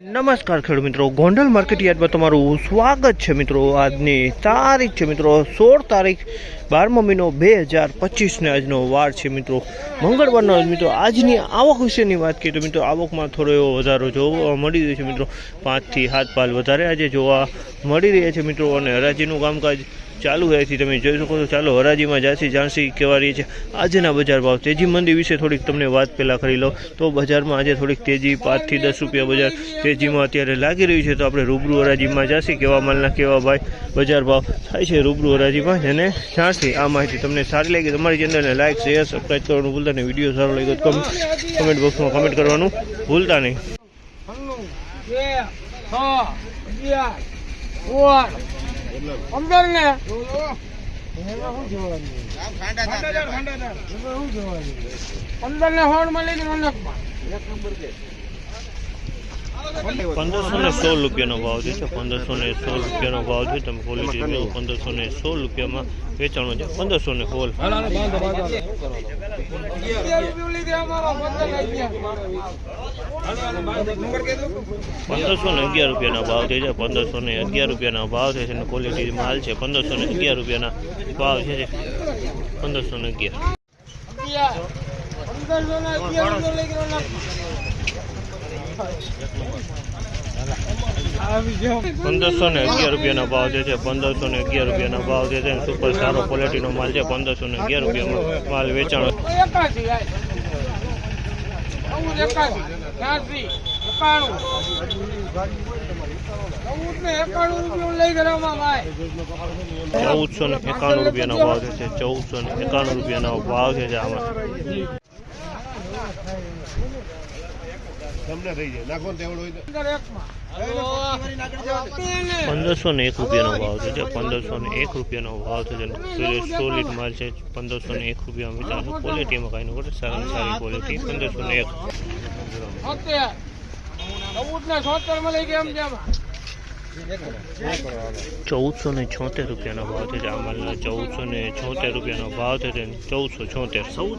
નમસ્કાર ખેડૂત મિત્રો. ગોંડલ માર્કેટયાર્ડમાં તમારું સ્વાગત છે મિત્રો. આજની તારીખ છે મિત્રો, સોળ તારીખ બારમો મહિનો બે હજાર પચીસને આજનો વાર છે મિત્રો. મંગળવારનો મિત્રો, આજની આવક વિશેની વાત કરીએ તો મિત્રો, આવકમાં થોડો એવો વધારો જોવા મળી રહ્યો છે મિત્રો. પાંચથી સાત પાલ વધારે આજે જોવા મળી રહ્યા છે મિત્રો. અને હરાજીનું કામકાજ ચાલુ રહેથી તમે જોઈ શકો છો. ચાલો, હરાજીમાં જાણસી કેવા રહી છે. આજના બજાર ભાવ, તેજી મંદી વિશે થોડીક તમને વાત પહેલાં કરી લો તો બજારમાં આજે થોડીક તેજી, પાંચથી દસ રૂપિયા બજાર તેજીમાં અત્યારે લાગી રહ્યું છે. તો આપણે રૂબરૂ હરાજીમાં જાસી કેવા માલના, કેવા ભાઈ બજાર ભાવ થાય છે રૂબરૂ હરાજીમાં. જેને જાણસી આ માહિતી તમને સારી લાગી તમારી ચેનલને લાઇક શેર સબસ્ક્રાઈબ કરવાનું ભૂલતા નહીં. વીડિયો સારો લાગ્યો તો કમ- કમેન્ટ બોક્સમાં કમેન્ટ કરવાનું ભૂલતા નહીં. પંદર ને પંદર ને હોળ એક નંબર રોનકમાં પંદરસો ને સોળ રૂપિયાનો ભાવ છે. પંદરસો ને સોળ રૂપિયાનો ભાવ છે તમે ક્વોલિટી મેળવો પંદરસો ને સોળ રૂપિયામાં વેચાણો છે. પંદરસો ને સોળ પંદરસો ને અગિયાર રૂપિયાના ભાવ થઈ છે. પંદરસો ને અગિયાર રૂપિયાના ભાવ છે અને ક્વોલિટી માલ છે. પંદરસો ને અગિયાર રૂપિયાના ભાવ છે. પંદરસો ને અગિયાર. પંદરસો ને અગિયાર રૂપિયાના ભાવ જે છે, પંદરસો ને અગિયાર રૂપિયાના ભાવ જે છે, સુપર સારો ક્વોલિટીનો માલ છે, પંદરસો ને અગિયાર રૂપિયામાં માલ વેચાણ. ચૌદસો ને એકાણું રૂપિયાનો ભાવ છે છે, ચૌદસો ને એકાણું રૂપિયાનો ભાવ છે છે આમાં પંદર એકમાં પંદરસો ને એક રૂપિયાનો ભાવ છે. જે પંદરસો ને એક રૂપિયાનો ભાવ છે જે સોલિડ માલ છે. પંદરસો ને એક રૂપિયા વેચાણ છે ક્વોલિટીમાં કાંઈ ન ઘટે સારી સારી ક્વોલિટી પંદરસો ને એક. છોતેર ચૌદ ને છોતેરમાં લઈ ગયા એમ જેમાં ચૌદસો ને છોતેર રૂપિયાનો ભાવ છે. જે આ માલના ચૌદસો ને છોતેર રૂપિયાનો ભાવ છે તે ચૌદસો છોતેર. ચૌદ?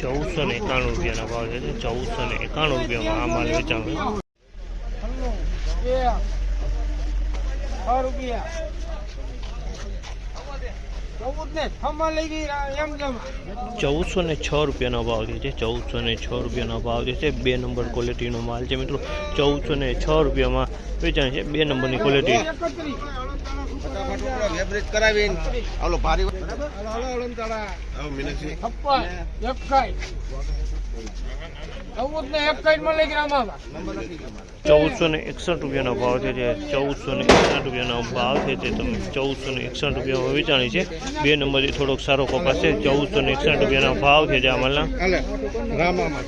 ચૌદસો ને એકાણું રૂપિયાના ભાવ છે ચૌદસો ને એકાણું રૂપિયામાં આ માલ વેચાણ. રૂપિયા ચૌદસો ને છ રૂપિયાનો ભાવ છે ચૌદસો ને છ રૂપિયાનો ભાવ છે. બે નંબર ક્વોલિટીનો માલ છે મિત્રો. ચૌદસો ને છ રૂપિયામાં વેચાણ છે. બે નંબરની ક્વોલિટી વેબ્રિજ કરાવીને ભારી લઈ ચૌદસો ને એકસઠ રૂપિયાનો ભાવ છે જે ચૌદસો ને એકસઠ રૂપિયાનો ભાવ છે તે તમે ચૌદસો ને એકસઠ રૂપિયામાં વેચાણી છે. બે નંબરથી થોડોક સારો કપાસ છે. ચૌદસો ને એકસઠ રૂપિયાનો ભાવ છે જે આ માલના. હાલે રામામાં.